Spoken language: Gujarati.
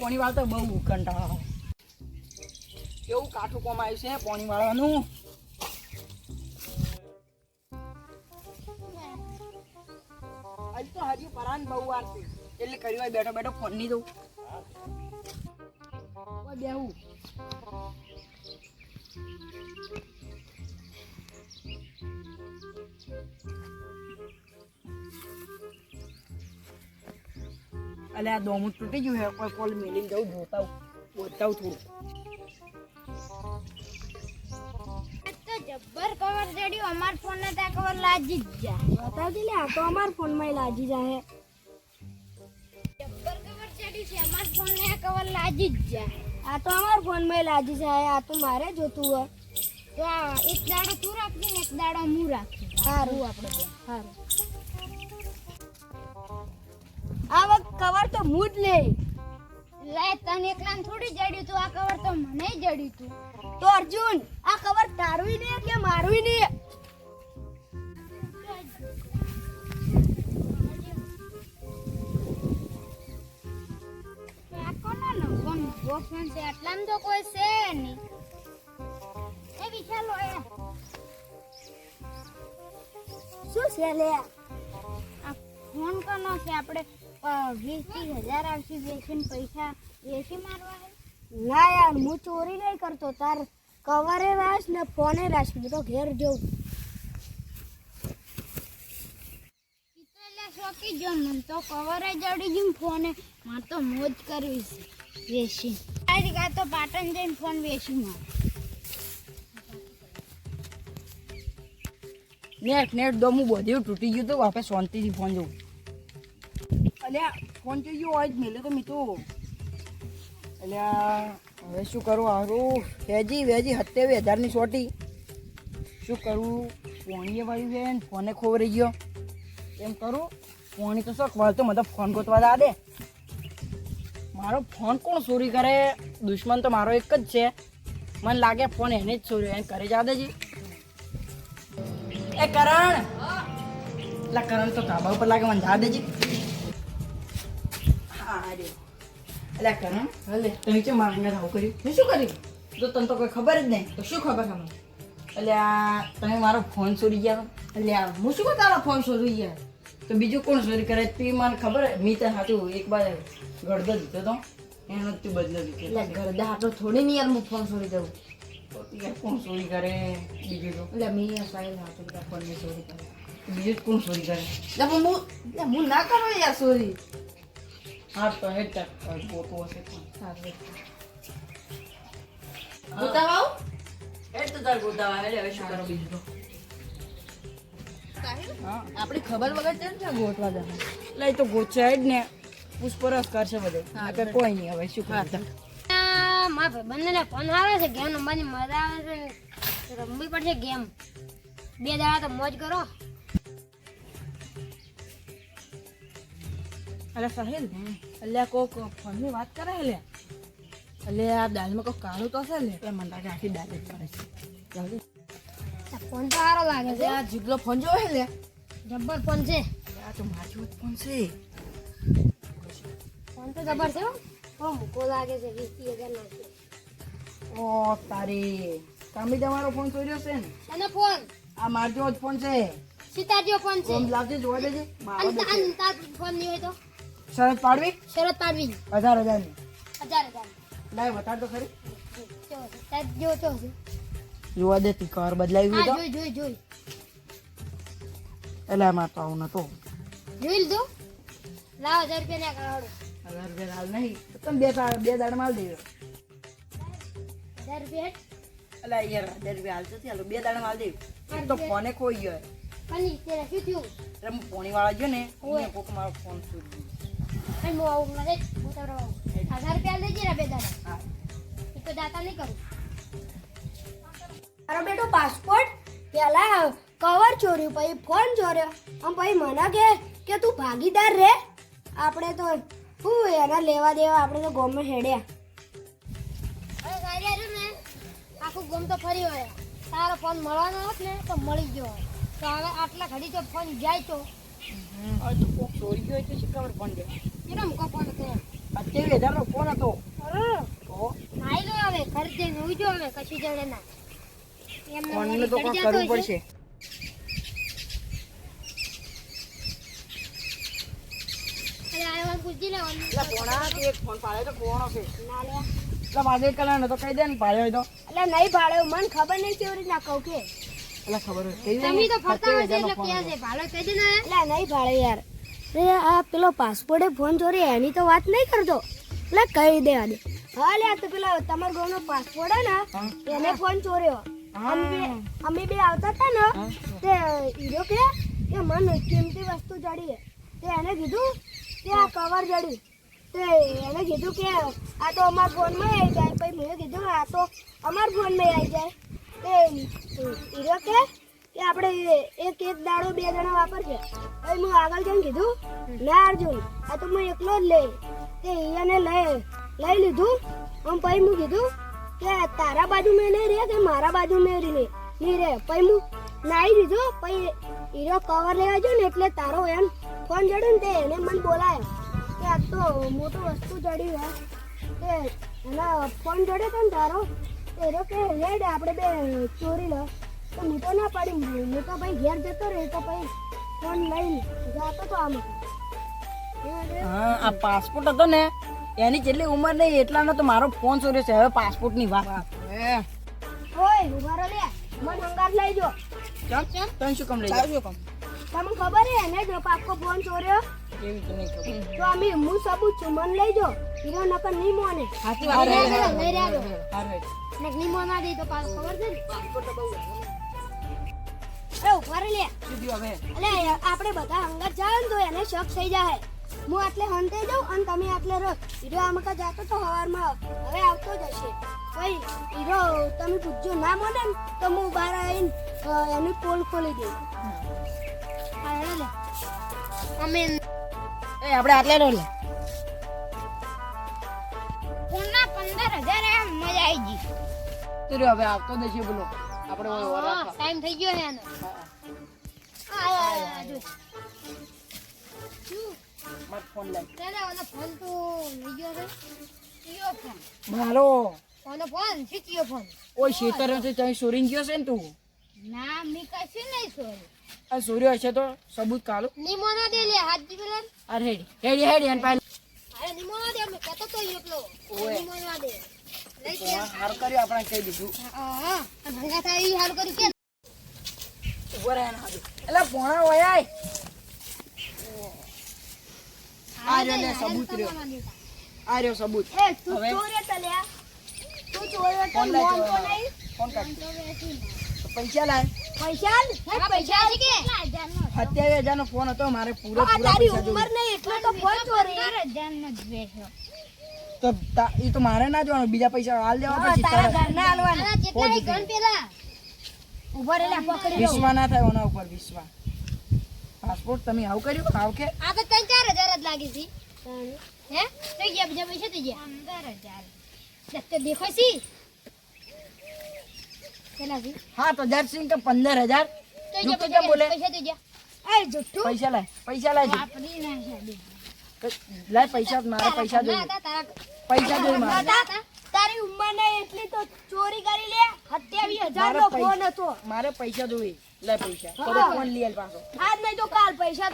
પોણી વાળતો બહુ કંટાળો. કેવું કાઠું કોમ આવ્યું છે પોણી વાળવાનું તો હજી પરાન બહુ વાર છે. એટલે કર્યું હોય બેઠો બેઠો ફોન નહીં દઉં. બેહું. અલે આ દોમું તૂટી ગયું હે કોઈ કોલ મેલી જવું જોતા બોલતા થોડું. જબ્બર કવર જડ્યું અમાર ફોન ને ત્યાં કવર લાજી જ જાય. બતાવતી લે આ તો અમાર ફોનમાં લાજી જાય જબ્બર કવર ચડ્યું છે અમાર ફોન ને આ કવર લાજી જ જાય. આ તો અમાર ફોનમાં લાજી જાય આ તો મારે જોતું હોય. તો એક દાડો તું રાખજે ને એક દાડો હું રાખી સારું આપણે સારું તો મૂડ લે. લે, તને એકલાને થોડી જડ્યું તું, આ કવર તો મને જડ્યું તું. તો અર્જુન, આ કવર તારવી નહીં કે મારવી નહીં ફોન છે? આટલામાં તો કોઈ છે નહીં. એ વિચારો એ. શું છે લે? આ ફોન કરનો છે? આપણે વીસ ત્રીસ હજાર આવશે વેચીને પૈસા વેચી મારવા ના યાર હું ચોરી નહીં કરતો તાર કવરે રાખ ને ફોને રાખ હું તો ઘેર જઉં. શોકી જો મને તો કવરે જડી ગયું ફોને મારે તો મોજ કરવી છે. વેચી. આજ કા તો પાટણ જઈને ફોન વેચી મારે. નેટ નેટ દોમું બધું તૂટી ગયું તો આપણે શાંતિથી ફોન જોઉં. અલ્યા ફોન જોઈ ગયો હોય જ મેલે તો મીઠો અલ્યા, હવે શું કરું? હારું. વેજી વેજી સત્યાવી હજારની સોટી. શું કરું? પોણીએ વાળી છે ને, ફોને ખોવરી ગયો. એમ કરું, પોણી તો શોખ વાળતો, મને ફોન ગોતવા દા. દે મારો ફોન કોણ ચોરી કરે? દુશ્મન તો મારો એક જ છે. મને લાગે ફોન એને જ ચોર્યો એને કરે જા દેજી. એ કરણ! એટલે કરણ તો ધાબા ઉપર લાગે, મને જા દેજી. અરે એટલે કરણ હલે તમે કેમ મારા અંગત આવું કર્યું? મેં શું કર્યું? તો તને તો કોઈ ખબર જ નહીં. તો શું ખબર તમને એટલે તમે મારો ફોન ચોરી ગયા એટલે હું શું તારો ફોન ચોરી ગયા? તો બીજું કોણ ચોરી કરે તે મને ખબર મી તો સાચું એક બાર ગળદો દીધો તો. એનો તું બદલો દીધો એટલે ગરદા હાટો થોડી નહીં યાર હું ફોન છોડી દઉં કોણ ચોરી કરે? બીજું તો. એટલે મેં સાહેબ હાથ ફોન ચોરી કરે. બીજું કોણ ચોરી કરે? એટલે હું એટલે હું ના કરું યાર ચોરી. હા તો હેડ તક ગોતો હશે સારું ગોતાવા હેડ તો તાર ગોતાવા એટલે હવે શું કરો બીજું આપણી ખબર વગર છે ને એટલે એ તો ગોચાય જ ને. પૂછપરછ કરશે બધે. નકર કોઈ નહીં હવે શું કરતા મારા બંને ફોન આવે છે ગેમ રમવાની મજા આવે છે રમવી પડશે ગેમ. બે દાડા તો મોજ કરો. અલે સાહિલ અલ્યા કોક ફોનની વાત કરે હે લે? અલે આ દાલમાં કોક કાળું તો છે લે? એટલે મને લાગે આખી દાળ જ પડે છે. જલ્દી ફોન તો સારો લાગે છે. આ જીગલો ફોન જોવે હે લે? જબ્બર ફોન છે. આ તો મારી ફોન છે. ફોન તો જબર છે હો. મૂકો લાગે છે વીસ હજાર નો છે ઓ તારી. કામી તમારો ફોન ચોર્યો છે ને? અને ફોન? આ મારજો જ ફોન છે. સીતાજીઓ ફોન છે. ફોન લાવજે જોવા દેજે. મારો અને તાર ફોન નહીં હોય તો? શરત પાડવી? શરત પાડવી. હજાર હજારની. હજાર હજાર લાય બતાડ તો ખરી. જો જોવા દે તી કર બદલાવી હા જોઈ જોઈ જોઈ. એટલે આમાં તો આવું નતો જોઈ લીધું? લાવ હજાર રૂપિયા ના કાઢો. હજાર રૂપિયા હાલ નહીં. તમે બે બે દાડ માલ દેજો હજાર રૂપિયા. એટલે યાર હજાર રૂપિયા હાલ તો બે દાડ માલ દેવ તો ફોને કોઈ ગયો. શું થયું? પોણી વાળા ગયો ને કોક મારો ફોન છોડી અને હું આવું મને હું તમને આવું હજાર રૂપિયા લેજે ને બે દાડા. એ તો દાતા નહીં કરું. મારો બેટો પાસપોર્ટ પેલા કવર ચોર્યું પછી ફોન ચોર્યો. આમ પછી મને કે કે તું ભાગીદાર રે? આપણે તો શું એના લેવા દેવા? આપણે તો ગોમે હેડ્યા. આખું ગોમ તો ફરી હોય તારો ફોન મળવાનો હોત ને તો મળી ગયો તો હવે આટલા ઘડી તો ફોન જાય તો? ચોરી ગયો એટલે શી ખબર ફોન ગયો કેટલો મૂકો ફોન કરો આ સત્યાવીસ હજારનો ફોન હતો નાઈ લો હવે ઘર જઈને હવે કશું જડે ના. એમને તો વળી કરવું પડશે. ના ને ખબર ને, હતો. ને નહીં ભાડે યાર. અરે આ પેલો પાસપોર્ટે ફોન ચોરી એની તો વાત નહીં કરતો. એટલે કહી દે આદે હા લે તો પેલો તમારા ગામનો પાસપોર્ટ હે ને એને ફોન ચોર્યો. અમે બે- અમે બે આવતા હતા ને તે હીરો કે કે મને કિંમતી વસ્તુ જડી તે એને કીધું કે આ કવર જડ્યું તે એને કીધું કે આ તો અમારા ફોનમાં આવી જાય. પછી મેં કીધું આ તો અમારા ફોનમાં આવી જાય. તે હીરો કે આપણે એક એક દાડો બે જણા વાપરશે હવે હું આગળ જઈને કીધું, ના અર્જુન, આ તો હું એકલો જ લઈ. તે એને લઈ લઈ લીધું. આમ પછી હું કીધું કે તારા બાજુ મેં નહીં રે કે મારા બાજુ મેં રે નહીં? રે. પછી હું નાઈ દીધું. પછી હીરો કવર લેવા જો ને એટલે તારો એમ ફોન જડ્યો ને તે એને મને બોલાયો કે આ તો મોટું વસ્તુ જડ્યું હે. તે એના ફોન જડ્યો તો ને તારો. હીરો કે રેડ આપણે બે ચોરી લો. તો હું તો ના પાડી હું તો ભાઈ ઘેર જતો રહ્યો તો ભાઈ ફોન લઈને જાતો તો આમ. હા આ પાસપોર્ટ હતો ને એની જેટલી ઉંમર નહીં એટલાનો તો મારો ફોન ચોર્યો છે. હવે પાસપોર્ટની વાત. ઓય ઉભારો લે. મને હંગાર લઈ જો. ચાલ તને શું કામ લઈ જાવ તમને ખબર હે ને જો પાકો ફોન ચોર્યો. એવી તો નહીં ખબર. તો અમે હું સબૂત છું મને લઈ જો. હીરો નકર નહીં મોને સાચી વાત. લઈ રહ્યા ને નિમો મોના દે તો પાસ ખબર છે ને? પાસપોર્ટ તો રહો અલે આપણે બધા અંગત જાય ને તો એને શક થઈ જાય. હું આટલે હંતે જાઉં અને તમે આટલે રહો. હીરો આમાં કા જાતો તો હવારમાં હવે આવતો જ હશે. ભાઈ હીરો તમે પૂછજો ના મને તો હું બહાર આવીને એની પોલ ખોલી દઉં. અમે એ આપણે આટલે રહો લે. ફોનના પંદર હજાર મજા આવી ગઈ. તો હવે આવતો દેશે બોલો. આપણે ટાઈમ થઈ ગયો છે એનો? મારો ફોન ફોન કયો ફોન. મારો. ઓનો ફોન છે ફોન. ઓય શેતર છે ત્યાં સોરીને ગયો છે ને તું? ના મી કશું નહીં સોરી. આ સૂર્ય હશે તો સબૂત કાલો નિમો ના દે લે હાથ જી પેલા. અરે હેડી હેડી હેડી એન પાલ અરે નિમો ના દે મે કતો તો એકલો ઓય. નિમો ના દે. પૈસા હજાર નો ફોન હતો મારે પૂરો પૂરા પૈસા નહીં એટલે તો તો એ તો મારે ના જોવાનું. બીજા પૈસા હાલ દેવા હા, પછી તારા ઘરના હાલવાના. હે ગણ પેલા. ઊભા રહેલા પકડી. વિશ્વા ના થાય ઓના ઉપર વિશ્વા. પાસપોર્ટ તમે આવું કર્યું? આવ કે આ તો ત્રણ ચાર હજાર જ લાગી છે. હે? થઈ ગયા બીજા પૈસા થઈ ગયા. પંદર હજાર દેખો છી હા તો સિંહ તો પંદર હજાર. થઈ ગયા કેમ બોલે? પૈસા થઈ ગયા. એ જુઠ્ઠું. પૈસા લાય. પૈસા લાય પૈસા મારા પૈસા જોઈએ. પૈસા જોઈએ મારા. તારી ઉંમર ને એટલી તો ચોરી કરી લે સત્યાવીસ હજાર નો ફોન હતો. મારે પૈસા જોઈએ. લાય પૈસા. ફોન લઈ પાછો. આજ નહીં તો કાલ પૈસા